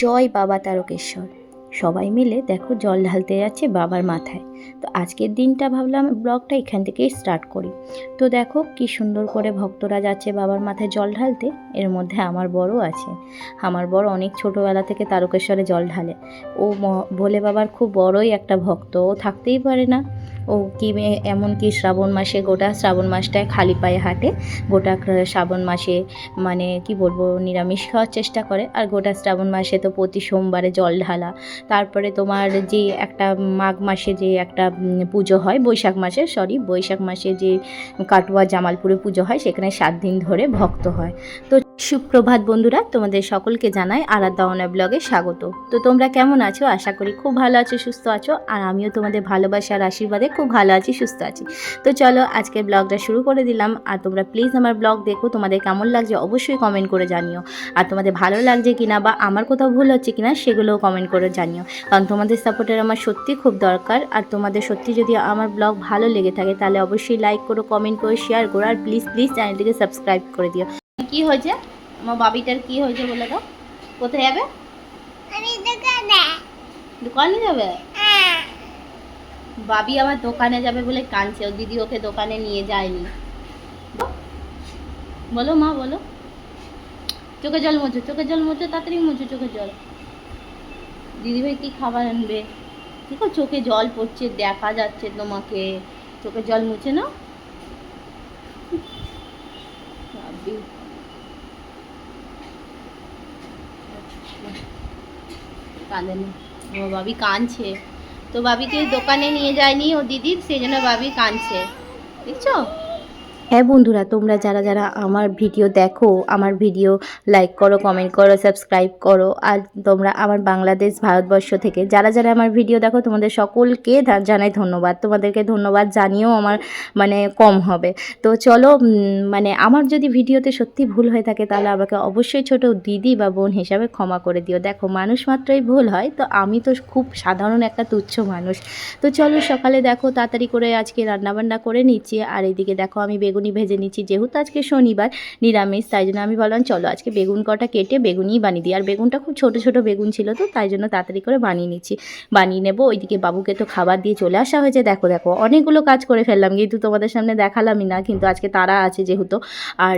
জয় বাবা তারকেশ্বর। সবাই মিলে দেখো জল ঢালতে যাচ্ছে বাবার মাথায়। তো আজকের দিনটা ভাবলাম ব্লগটা এখান থেকেই স্টার্ট করি। তো দেখো কি সুন্দর করে ভক্তরা যাচ্ছে বাবার মাথায় জল ঢালতে। এর মধ্যে আমার বড় আছে। আমার বড় অনেক ছোটোবেলা থেকে তারকেশ্বরে জল ঢালে। ও ভোলে বাবার খুব বড়ই একটা ভক্ত। ও থাকতেই পারে না। ও কি এমন কি শ্রাবণ মাসে গোটা শ্রাবণ মাসটায় খালি পায়ে হাঁটে। গোটা শ্রাবণ মাসে মানে কি বলব, নিরামিষ খাওয়ার চেষ্টা করে। আর গোটা শ্রাবণ মাসে তো প্রতি সোমবারে জল ঢালা। তারপরে তোমার যে একটা মাঘ মাসে যে একটা পুজো হয়, বৈশাখ মাসে সরি বৈশাখ মাসে যে কাটুয়া জামালপুরে পুজো হয়, সেখানে সাত দিন ধরে ভক্ত হয়। তো সুপ্রভাত বন্ধুরা, তোমাদের সকলকে জানাই আরাধ্যাওনা ব্লগে স্বাগত। তো তোমরা কেমন আছো? আশা করি খুব ভালো আছো, সুস্থ আছো, আর আমিও তোমাদের ভালোবাসা আর আশীর্বাদে খুব ভালো আছি, সুস্থ আছি। তো চলো আজকে ব্লগটা শুরু করে দিলাম, আর তোমরা প্লিজ আমার ব্লগ দেখো, তোমাদের কেমন লাগছে অবশ্যই কমেন্ট করে জানিও। আর তোমাদের ভালো লাগছে কিনা বা আমার কোথাও ভুল হচ্ছে কিনা, সেগুলোও কমেন্ট করে জানিও। কারণ তোমাদের সাপোর্টের আমার সত্যি খুব দরকার, আর তোমাদের সত্যি যদি আমার ব্লগ ভালো লেগে থাকে, তাহলে অবশ্যই লাইক করো কমেন্ট করো শেয়ার করো, আর প্লিজ প্লিজ চ্যানেলটিকে সাবস্ক্রাইব করে দিও। কি হয়েছে? আমার বাবিটার কি হয়েছে বলে দাও। কোথায় যাবে? দোকানে। যাবে? হ্যাঁ। বাবি আবার দোকানে যাবে বলে কাঁদছে। ও দিদি ওকে দোকানে নিয়ে যায়নি। বলো মা বলো। চোখে জল মুছো চোখে জল মুছো তাড়াতাড়ি মুছো চোখে জল। দিদি ভাই কি খাবার আনবে? দেখো চোখে জল পড়ছে দেখা যাচ্ছে তোমাকে। চোখে জল মুছে না বাবি। কাঁদে না ও বাবি কাঁদছে। তো বাবিকে দোকানে নিয়ে যায়নি ও দিদি, সেই জন্য বাবি কাঁদছে। দেখছ? হ্যাঁ বন্ধুরা, তোমরা যারা যারা আমার ভিডিও দেখো, আমার ভিডিও লাইক করো কমেন্ট করো সাবস্ক্রাইব করো, আর তোমরা আমার বাংলাদেশ, ভারতবর্ষ থেকে যারা যারা আমার ভিডিও দেখো, তোমাদের সকলকে জানাই ধন্যবাদ। তোমাদেরকে ধন্যবাদ জানিয়েও আমার মানে কম হবে। তো চলো মানে আমার যদি ভিডিওতে সত্যি ভুল হয়ে থাকে, তাহলে আমাকে অবশ্যই ছোট দিদি বা বোন হিসাবে ক্ষমা করে দিও। দেখো, মানুষ মাত্রই ভুল হয়, তো আমি তো খুব সাধারণ একটা তুচ্ছ মানুষ। তো চলো, সকালে দেখো, তাড়াতাড়ি করে আজকে রান্নাবান্না করে নিচ্ছি। আর এদিকে দেখো, আমি বেগুনি ভেজে নিচ্ছি। যেহেতু আজকে শনিবার, নিরামিষ, তাই জন্য আমি বললাম, চলো আজকে বেগুন কটা কেটে বেগুনই বানিয়ে দিই। আর বেগুনটা খুব ছোট ছোট বেগুন ছিল তো, তাই জন্য তাড়াতাড়ি করে বানিয়ে নিচ্ছি। বানিয়ে নেব, ওইদিকে বাবুকে তো খাবার দিয়ে চলে আসা হয়েছে। দেখো দেখো, অনেকগুলো কাজ করে ফেললাম, কিন্তু তোমাদের সামনে দেখালামই না, কিন্তু আজকে তারা আছে যেহেতু। আর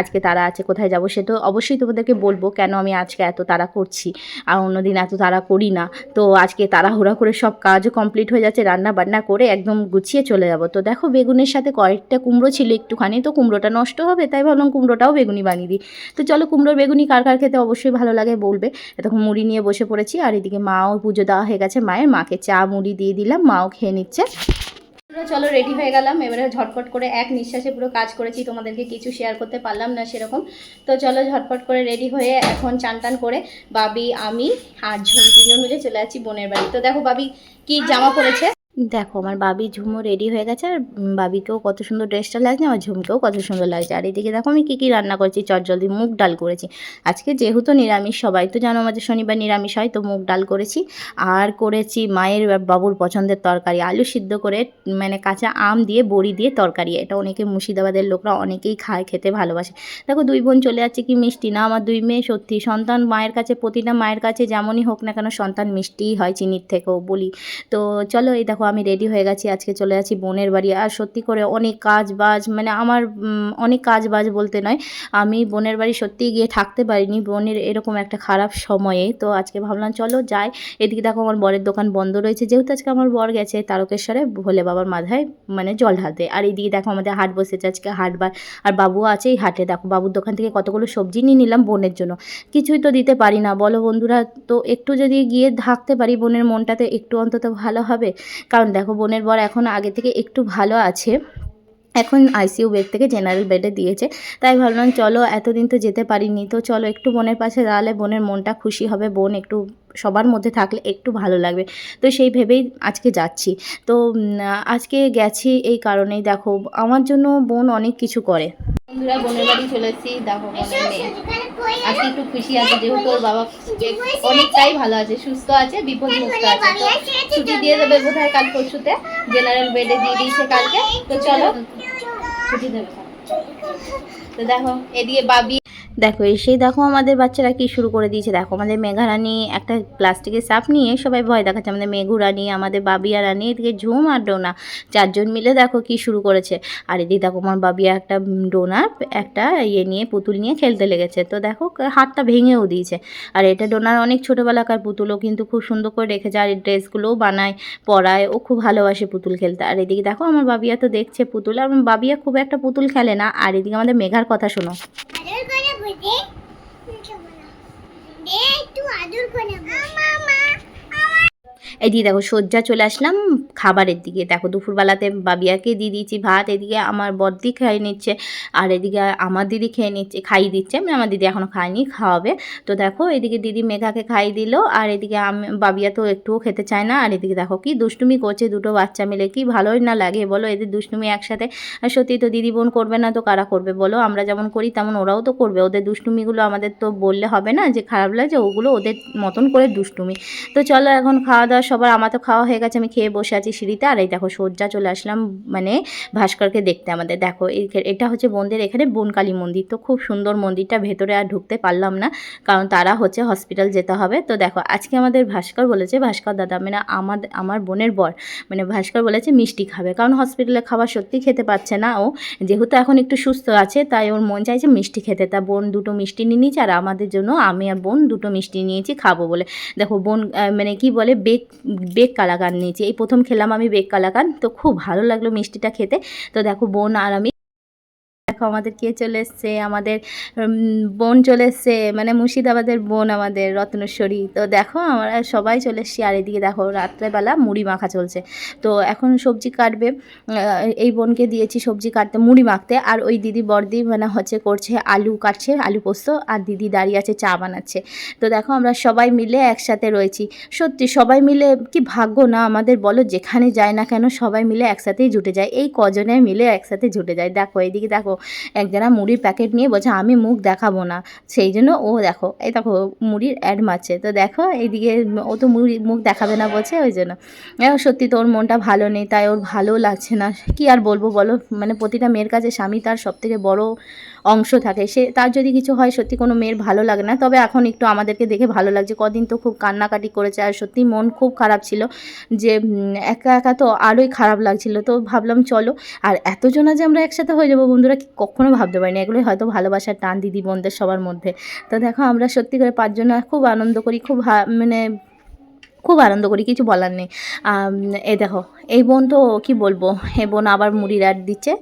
আজকে তারা আছে, কোথায় যাব সে তো অবশ্যই তোমাদেরকে বলব, কেন আমি আজকে এত তাড়া করছি? আর অন্যদিন এত তাড়া করি না। তো আজকে তাড়াহুড়া করে সব কাজও কমপ্লিট হয়ে যাচ্ছে রান্না বান্না করে একদম গুছিয়ে চলে যাব। তো দেখো, বেগুনের সাথে কয়েকটা কুমড়ো ছিল একটুখানি, তো কুমড়োটা নষ্ট হবে, তাই ভাবলাম কুমড়োটাও বেগুনি বানিয়ে দিই। তো চলো কুমড়োর বেগুনি কার কার খেতে অবশ্যই ভালো লাগে বলবে। তখন মুড়ি নিয়ে বসে পড়েছি, আর এদিকে মাও পুজো দেওয়া হয়ে গেছে মায়ের, মাকে চা মুড়ি দিয়ে দিলাম, মাও খেয়ে নিচ্ছে। চলো রেডি হয়ে গেলাম, এবারে ঝটপট করে এক নিঃশ্বাসে পুরো কাজ করেছি, তোমাদেরকে কিছু শেয়ার করতে পারলাম না সেরকম। তো চলো ঝটপট করে রেডি হয়ে এখন চান টান করে বাবি, আমি আর ঝুম তিনজন মিলে চলে যাচ্ছি বোনের বাড়ি। তো দেখো বাবি কি জামা পরেছে। দেখো, আমার বাবি ঝুমও রেডি হয়ে গেছে আর বাবিকেও কত সুন্দর ড্রেসটা লাগছে, আমার ঝুমকেও কত সুন্দর লাগছে। আর এদিকে দেখো, আমি কী কী রান্না করেছি চটজলদি মুগ ডাল করেছি। আজকে যেহেতু নিরামিষ, সবাই তো জানো আমাদের শনিবার নিরামিষ হয়, তো মুগ ডাল করেছি। আর করেছি মায়ের বাবুর পছন্দের তরকারি, আলু সিদ্ধ করে মানে কাঁচা আম দিয়ে, বড়ি দিয়ে তরকারি। এটা অনেকে মুর্শিদাবাদের লোকরা অনেকেই খায়, খেতে ভালোবাসে। দেখো, দুই বোন চলে যাচ্ছে কি মিষ্টি? না, আমার দুই মেয়ে সত্যি, সন্তান মায়ের কাছে, প্রতিটা মায়ের কাছে যেমনই হোক না কেন সন্তান মিষ্টিই হয়, চিনির থেকেও বলি। তো চলো, এই দেখো আমি রেডি হয়ে গেছি, আজকে চলে যাচ্ছি বোনের বাড়ি। আর সত্যি করে অনেক কাজ বাজ মানে আমার অনেক কাজ বাজ বলতে নয়। আমি বোনের বাড়ি সত্যিই গিয়ে থাকতে পারিনি, বোনের এরকম একটা খারাপ সময়ে। তো আজকে ভাবলাম, চলো যাই। এদিকে দেখো আমার বরের দোকান বন্ধ রয়েছে। যেহেতু আজকে আমার বর গেছে, তারকেশ্বরে ভোলে বাবার মাথায় মানে জল ঢালতে। আর এদিকে দেখো আমাদের হাট বসেছে আজকে হাটবার আর বাবুও আছে এই হাটে। দেখো বাবুর দোকান থেকে কতগুলো সবজি নিয়ে নিলাম বোনের জন্য। কিছুই তো দিতে পারি না। বলো বন্ধুরা, তো একটু যদি গিয়ে থাকতে পারি বোনের মনটাতে, একটু অন্তত ভালো হবে। কারণ দেখো বোনের বর এখন আগে থেকে একটু ভালো আছে। এখন আইসিইউ বেড থেকে জেনারেল বেডে দিয়েছে। তাই ভাবলাম চলো এতদিন তো যেতে পারিনি। তো চলো একটু বোনের পাশে দাঁড়ালে বোনের মনটা খুশি হবে, বোন একটু সবার মধ্যে থাকলে একটু ভালো লাগবে। তো সেই ভেবেই আজকে যাচ্ছি। তো আজকে গেছি এই কারণেই দেখো, আমার জন্য বোন অনেক কিছু করে। বন্ধুরা বোনের বাড়ি চলে এসেছি দেখো বোনের মেয়ে। আজকে একটু খুশি আছে যেহেতু ওর বাবা অনেকটাই ভালো আছে সুস্থ আছে বিপদ মুক্ত আছে। তো ছুটি দিয়ে দেবে বোধ হয় কাল পরশুতে জেনারেল বেডে দিয়ে দিয়েছে কালকে। তো চলো। ছুটি দেবে। তো দেখো এদিকে বাবি দেখো, এসেই দেখো আমাদের বাচ্চারা কি শুরু করে দিয়েছে। দেখো, আমাদের মেঘারানি একটা প্লাস্টিকের সাপ নিয়ে সবাই ভয় দেখাচ্ছে। আমাদের মেঘু রানী, আমাদের বাবিয়া রানী, এদিকে ঝুম আর ডোনা। চারজন মিলে দেখো কি শুরু করেছে। আর এদিকে দেখো, আমার বাবিয়া একটা ডোনার একটা ইয়ে নিয়ে, পুতুল নিয়ে খেলতে লেগেছে। তো দেখো, হাতটা ভেঙেও দিয়েছে। আর এটা ডোনার অনেক ছোটোবেলাকার পুতুলও কিন্তু খুব সুন্দর করে রেখেছে। আর এই ড্রেসগুলোও বানায়, পরায়, ও খুব ভালোবাসে পুতুল খেলতে। আর এদিকে দেখো, আমার বাবিয়া তো দেখছে পুতুল। আর বাবিয়া খুব একটা পুতুল খেলে না। আর এদিকে আমাদের মেঘার কথা শোনো আদর করে বুঝে দে একটু আদর করে এদিকে দেখো সজ্জা চলে আসলাম খাবারের দিকে। দেখো দুপুরবেলাতে বাবিয়াকে দিয়ে দিয়েছি ভাত, এদিকে আমার বদ্দি খেয়ে নিচ্ছে, আর এদিকে আমার দিদি খেয়ে নিচ্ছে, খাইয়ে দিচ্ছে। মানে আমার দিদি এখনও খায়নি, খাওয়াবে। তো দেখো এদিকে দিদি মেঘাকে খাইয়ে দিল, আর এদিকে আমি বাবিয়া তো একটুও খেতে চায় না। আর এদিকে দেখো কি দুষ্টুমি করছে দুটো বাচ্চা মিলে, কি ভালোই না লাগে। বলো এদের দুষ্টুমি একসাথে সত্যি তো দিদি বোন করবে না তো কারা করবে? বলো আমরা যেমন করি তেমন ওরাও তো করবে। ওদের দুষ্টুমিগুলো আমাদের তো বললে হবে না যে খারাপ লাগছে ওগুলো ওদের মতন করে দুষ্টুমি। তো চলো এখন খাওয়া দাওয়া সবার আমার তো খাওয়া হয়ে গেছে, আমি খেয়ে বসে আছি সিঁড়িতে। আর এই দেখো সজ্জা চলে আসলাম মানে ভাস্করকে দেখতে আমাদের। দেখো এটা হচ্ছে বোনদের এখানে বনকালী মন্দির। তো খুব সুন্দর মন্দিরটা, ভেতরে আর ঢুকতে পারলাম না, কারণ তারা হচ্ছে হসপিটাল যেতে হবে। তো দেখো, আজকে আমাদের ভাস্কর বলেছে, ভাস্কর দাদা মানে আমাদের আমার বোনের বর মানে ভাস্কর বলেছে মিষ্টি খাবে। কারণ হসপিটালে খাবার সত্যি খেতে পাচ্ছে না ও। যেহেতু এখন একটু সুস্থ আছে, তাই ওর মন চাইছে মিষ্টি খেতে। তা বোন দুটো মিষ্টি নিয়ে নিয়েছে, আর আমাদের জন্য আমি আর বোন দুটো মিষ্টি নিয়েছি, খাব বলে। দেখো, বোন মানে কি বলে বেগ বেগ কালাকান নিয়েছি। এই প্রথম খেলাম আমি বেগ কালাকান, তো খুব ভালো লাগল মিষ্টিটা খেতে। তো দেখো বোন আর আমি দেখো আমাদের কে চলে এসছে? আমাদের বোন চলে এসছে মানে মুর্শিদাবাদের বোন আমাদের, রত্নেশ্বরী। তো দেখো আমরা সবাই চলে এসছি, আর এদিকে দেখো রাত্রেবেলা মুড়ি মাখা চলছে। তো এখন সবজি কাটবে এই বোনকে দিয়েছি সবজি কাটতে, মুড়ি মাখতে। আর ওই দিদি বর্দি মানে হচ্ছে করছে আলু কাটছে, আলু পোস্ত, আর দিদি দাঁড়িয়ে আছে চা বানাচ্ছে। তো দেখো আমরা সবাই মিলে একসাথে রয়েছি। সত্যি সবাই মিলে, কি ভাগ্য না আমাদের, বলো যেখানে যায় না কেন সবাই মিলে একসাথেই জুটে যায়। এই কজনে মিলে একসাথে জুটে যায়। দেখো এইদিকে দেখো একজনা মুড়ির প্যাকেট নিয়ে বলছে, আমি মুখ দেখাবো না। সেই জন্য ও দেখো, এই দেখো মুড়ির অ্যাড মারছে। তো দেখো, এইদিকে ও তো মুড়ি, মুখ দেখাবে না বলছে, ওই জন্য। সত্যি তো ওর মনটা ভালো নেই, তাই ওর ভালো লাগছে না। কি আর বলব বলো? মানে প্রতিটা মেয়ের কাছে স্বামী তার সবথেকে বড় অংশ থাকে। সে, তার যদি কিছু হয়, সত্যি কোনো মেয়ের ভালো লাগে না। তবে এখন একটু আমাদেরকে দেখে ভালো লাগছে। কদিন তো খুব কান্নাকাটি করেছে আর সত্যি মন খুব খারাপ ছিল যে একা একা তো আরোই খারাপ লাগছিল। তো ভাবলাম চলো। আর এতজনা যে আমরা একসাথে হয়ে যাব, বন্ধুরা কখনো ভাবতে পারিনি। এগুলোই হয়তো ভালোবাসার টান দিদি বোনদের সবার মধ্যে। তো দেখো আমরা সত্যি করে পাঁচজনা খুব আনন্দ করি, খুব মানে খুব আনন্দ করি, কিছু বলার নেই। এ দেখো, এই বোন তো কি বলব এই বোন আবার মুড়ির অ্যাড দিচ্ছে,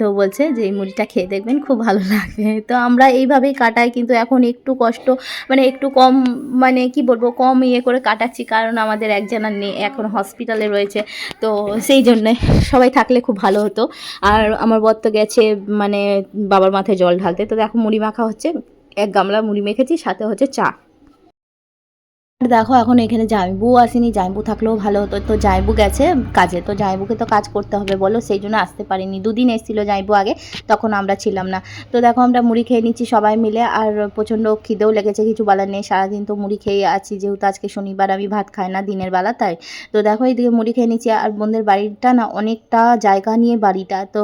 তো বলছে যে এই মুড়িটা খেয়ে দেখবেন, খুব ভালো লাগে। তো আমরা এইভাবেই কাটাই, কিন্তু এখন একটু কষ্ট মানে একটু কম মানে কি বলব, কম ইয়ে করে কাটাচ্ছি, কারণ আমাদের একজনের নেই, এখন হসপিটালে রয়েছে, তো সেই জন্যে সবাই থাকলে খুব ভালো হতো। আর আমার বর তো গেছে মানে বাবার মাথায় জল ঢালতে, তো দেখো মুড়ি মাখা হচ্ছে, এক গামলা মুড়ি মেখেছি, সাথে হচ্ছে চা। দেখো, এখন এখানে জাইবু আসেনি জাইবু থাকলেও ভালো হতো। তো জাইবু গেছে কাজে, তো জাইবুকে তো কাজ করতে হবে বলো, সেই জন্য আসতে পারিনি। দুদিন এসেছিল জাইবু আগে, তখন আমরা ছিলাম না। তো দেখো, আমরা মুড়ি খেয়ে নিচ্ছি সবাই মিলে, আর প্রচণ্ড খিদেও লেগেছে, কিছু বলার নেই। সারাদিন তো মুড়ি খেয়ে আছি, যেহেতু আজকে শনিবার, আমি ভাত খাই না দিনের বেলা, তাই। তো দেখো, এইদিকে মুড়ি খেয়ে নিচ্ছি, আর বোনদের বাড়িটা না অনেকটা জায়গা নিয়ে বাড়িটা। তো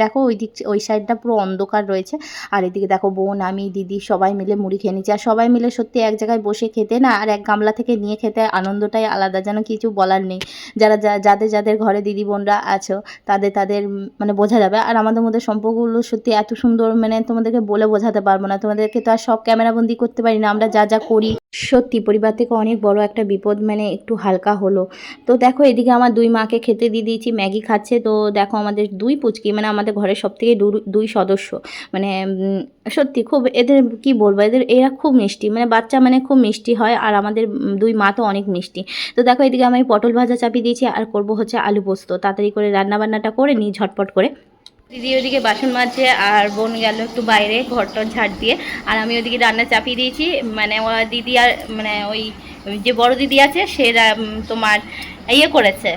দেখো, ওই দিক, ওই সাইডটা পুরো অন্ধকার রয়েছে। আর এদিকে দেখো, বোন, আমি, দিদি সবাই মিলে মুড়ি খেয়ে নিচ্ছি। আর সবাই মিলে সত্যি এক জায়গায় বসে খেতে না, আর এক গামলা থেকে নিয়ে খেতে আনন্দটাই আলাদা, যেন কিছু বলার নেই। যারা যাদের যাদের ঘরে দিদি বোনরা আছো, তাদের তাদের মানে বোঝা যাবে। আর আমাদের মধ্যে সম্পর্কগুলো সত্যি এত সুন্দর মানে তোমাদেরকে বলে বোঝাতে পারব না। তোমাদেরকে তো আর সব ক্যামেরাবন্দি করতে পারি না। আমরা যা যা করি, সত্যি পরিবার থেকে অনেক বড় একটা বিপদ মানে একটু হালকা হলো। তো দেখো, এদিকে আমার দুই মাকে খেতে দিয়ে দিয়েছি, ম্যাগি খাচ্ছে। তো দেখো, আমাদের দুই পুচকি মানে আমাদের ঘরের সব থেকে দুই সদস্য। মানে সত্যি খুব এদের, কি বলব? এদের, এরা খুব মিষ্টি। মানে বাচ্চা মানে খুব মিষ্টি হয়। আর আমাদের দুই মা তো অনেক মিষ্টি। তো দেখো এদিকে আমি পটল ভাজা চাপিয়ে দিয়েছি আর করব হচ্ছে আলু পোস্ত। তাড়াতাড়ি করে রান্নাবান্নাটা করে নিই ঝটপট করে। দিদি ওদিকে বাসন মাজছে আর বোন গেল একটু বাইরে ঘর ঘরটর ঝাড় দিয়ে। আর আমি ওদিকে রান্না চাপিয়ে দিয়েছি। মানে ও দিদি আর মানে ওই যে বড় দিদি আছে, সে তোমার ইয়ে করেছে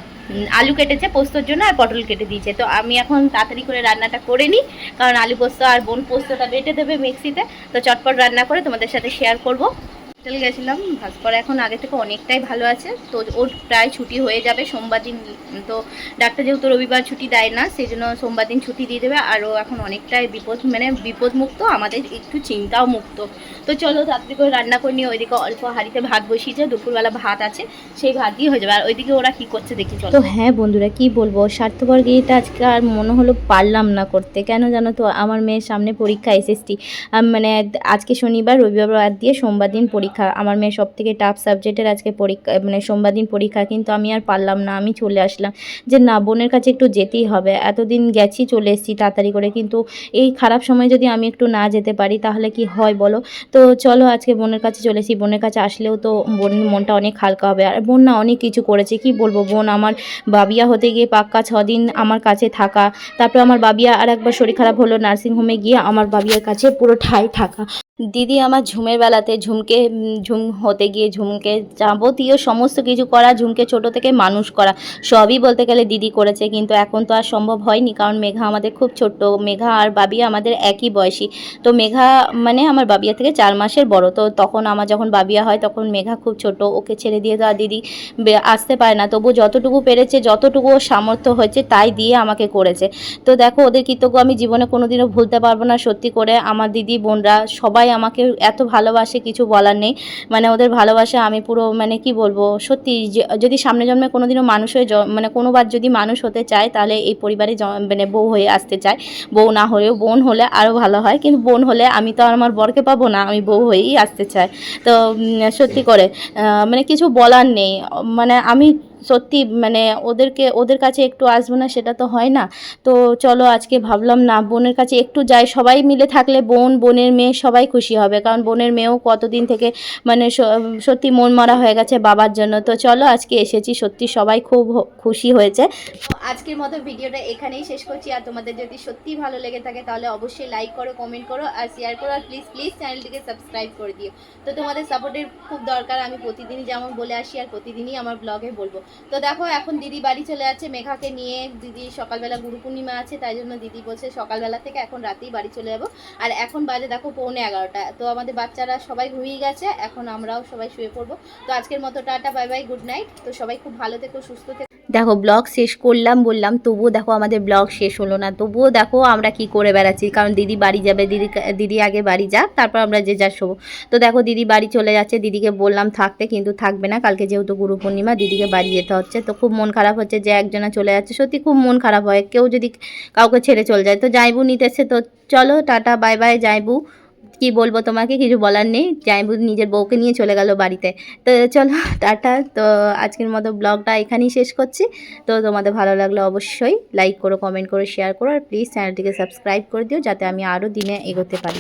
আলু কেটেছে পোস্তর জন্য আর পটল কেটে দিয়েছে। তো আমি এখন তাড়াতাড়ি করে রান্নাটা করে নিই। কারণ আলু পোস্ত আর বোন পোস্তটা বেটে দেবে মিক্সিতে। তো চটপট রান্না করে তোমাদের সাথে শেয়ার করব। হসপিটাল গেছিলাম, ভাস্কর এখন আগে থেকে অনেকটাই ভালো আছে। তো ওর প্রায় ছুটি হয়ে যাবে সোমবার দিন। তো ডাক্তার যেহেতু রবিবার ছুটি দেয় না সেই জন্য সোমবার দিন ছুটি দিয়ে দেবে। আর ও এখন অনেকটাই বিপদ মানে বিপদমুক্ত, আমাদের একটু চিন্তাও মুক্ত। তো চলো তাড়াতাড়ি করে রান্না করে নিয়ে ওইদিকে অল্প হাঁড়িতে ভাত বসিয়েছে, দুপুরবেলা ভাত আছে, সেই ভাত দিয়ে হয়ে যাবে। আর ওইদিকে ওরা কি করছে দেখি চলো। তো হ্যাঁ বন্ধুরা, কি বলব? স্বার্থপর গিয়েটা আজকে আর মনে হলো পারলাম না করতে। কেন জানো তো? আমার মেয়ের সামনে পরীক্ষা এসএসটি। মানে আজকে শনিবার, রবিবার দিয়ে সোমবার দিন পরীক্ষা আমার মেয়ের সব থেকে টাফ সাবজেক্টের আজকে পরীক্ষা মানে সোমবার দিন পরীক্ষা, কিন্তু আমি আর পারলাম না, আমি চলে আসলাম। যে না, বোনের কাছে একটু যেতেই হবে, এতদিন গেছি, চলে এসেছি তাড়াতাড়ি করে, কিন্তু এই খারাপ সময় যদি আমি একটু না যেতে পারি, তাহলে কি হয় বলো? তো চলো আজকে বোনের কাছে চলে এসেছি, বোনের কাছে আসলেও তো বোনের মনটা অনেক হালকা হবে, আর বোন না অনেক কিছু করেছে, কি বলব? বোন আমার বাবিয়া হতে গিয়ে পাক্কা ছদিন আমার কাছে থাকা, তারপর আমার বাবিয়া আর একবার শরীর খারাপ হলো নার্সিংহোমে গিয়ে আমার বাবিয়ার কাছে পুরো ঠাই থাকা। দিদি আমার ঝুমের বেলাতে ঝুমকে ঝুম হতে গিয়ে ঝুমকে যাবতীয় সমস্ত কিছু করা, ঝুমকে ছোট থেকে মানুষ করা, সবই বলতে গেলে দিদি করেছে। কিন্তু এখন তো আর সম্ভব হয়নি, কারণ মেঘা আমাদের খুব ছোট্ট। মেঘা আর বাবিয়া আমাদের একই বয়সী। তো মেঘা মানে আমার বাবিয়া থেকে চার মাসের বড়। তো তখন আমার যখন বাবিয়া হয়, তখন মেঘা খুব ছোট, ওকে ছেড়ে দিয়ে তো আর দিদি আসতে পারে না। তবু যতটুকু পেরেছে, যতটুকু সামর্থ্য হয়েছে, তাই দিয়ে আমাকে করেছে। তো দেখো, ওদের কৃতজ্ঞ আমি জীবনে কোনোদিনও ভুলতে পারব না। সত্যি করে আমার দিদি, বোনরা সবাই আমাকে এত ভালোবাসে কিছু বলার নেই। মানে ওদের ভালোবাসা আমি পুরো মানে কি বলব, সত্যি যদি সামনে জন্মে কোনোদিনও মানুষ হয়ে মানে কোনোবার যদি মানুষ হতে চায়, তাহলে এই পরিবারে মানে বউ হয়ে আসতে চায়। বউ না হলেও, বোন হলে আরও ভালো হয়, কিন্তু বোন হলে আমি তো আর আমার বরকে পাবো না, আমি বউ হয়েই আসতে চাই। তো সত্যি করে মানে কিছু বলার নেই। মানে আমি সত্যি মানে ওদেরকে, ওদের কাছে একটু আসব না, সেটা তো হয় না। তো চলো আজকে ভাবলাম না, বোনের কাছে একটু যাই। সবাই মিলে থাকলে বোন, বোনের মেয়ে সবাই খুশি হবে। কারণ বোনের মেয়েও কতদিন থেকে মানে সত্যি মন মরা হয়ে গেছে বাবার জন্য। তো চলো আজকে এসেছি, সত্যি সবাই খুব খুশি হয়েছে। আজকের মতো ভিডিওটা এখানেই শেষ করছি। আর তোমাদের যদি সত্যি ভালো লেগে থাকে, তাহলে অবশ্যই লাইক করো কমেন্ট করো, আর শেয়ার করো। আর প্লিজ প্লিজ চ্যানেলটিকে সাবস্ক্রাইব করে দিও। তো তোমাদের সাপোর্টের খুব দরকার। আমি প্রতিদিনই যেমন বলে আসি, আর প্রতিদিনই আমার ব্লগে বলব। তো দেখো, এখন দিদি বাড়ি চলে যাচ্ছে। মেঘাকে নিয়ে দিদি সকালবেলা গুরু পূর্ণিমা আছে, তাই জন্য দিদি বলছে সকালবেলা থেকে এখন রাতেই বাড়ি চলে যাব। আর এখন বাজে দেখো পৌনে এগারোটা। তো আমাদের বাচ্চারা সবাই ঘুমিয়ে গেছে, এখন আমরাও সবাই শুয়ে পড়ব। তো আজকের মতো tata, bye bye, good night. তো সবাই খুব ভালো থেকো, সুস্থ থেকো। দেখো ব্লগ শেষ করলাম, বললাম, তবুও দেখো আমাদের ব্লগ শেষ হলো না। তবুও দেখো আমরা কি করে বেড়াচ্ছি। কারণ দিদি বাড়ি যাবে, দিদি দিদি আগে বাড়ি যাক, তারপর আমরা যে যা শোবো। তো দেখো, দিদি বাড়ি চলে যাচ্ছে। দিদিকে বললাম, থাকতে কিন্তু থাকবে না। কালকে যেহেতু গুরু পূর্ণিমা দিদিকে বাড়ি যেতে হচ্ছে। তো খুব মন খারাপ হচ্ছে যে একজনা চলে যাচ্ছে। সত্যি খুব মন খারাপ হয়। কেউ যদি কাউকে ছেড়ে চলে যায়, তো যাইবু নিতেছে। তো চলো, টাটা, বাই বাই, যাইবু। কি বলব তোমাকে? কিছু বলার নেই। যাইবু নিজের বউকে নিয়ে চলে গেল বাড়িতে। তো চলো, টাটা। তো আজকের মতো ব্লগটা এখানেই শেষ করছি। তো তোমাদের ভালো লাগলে অবশ্যই লাইক করো কমেন্ট করো শেয়ার করো। আর প্লিজ চ্যানেলটিকে সাবস্ক্রাইব করে দিও, যাতে আমি আরও দিনে এগোতে পারি।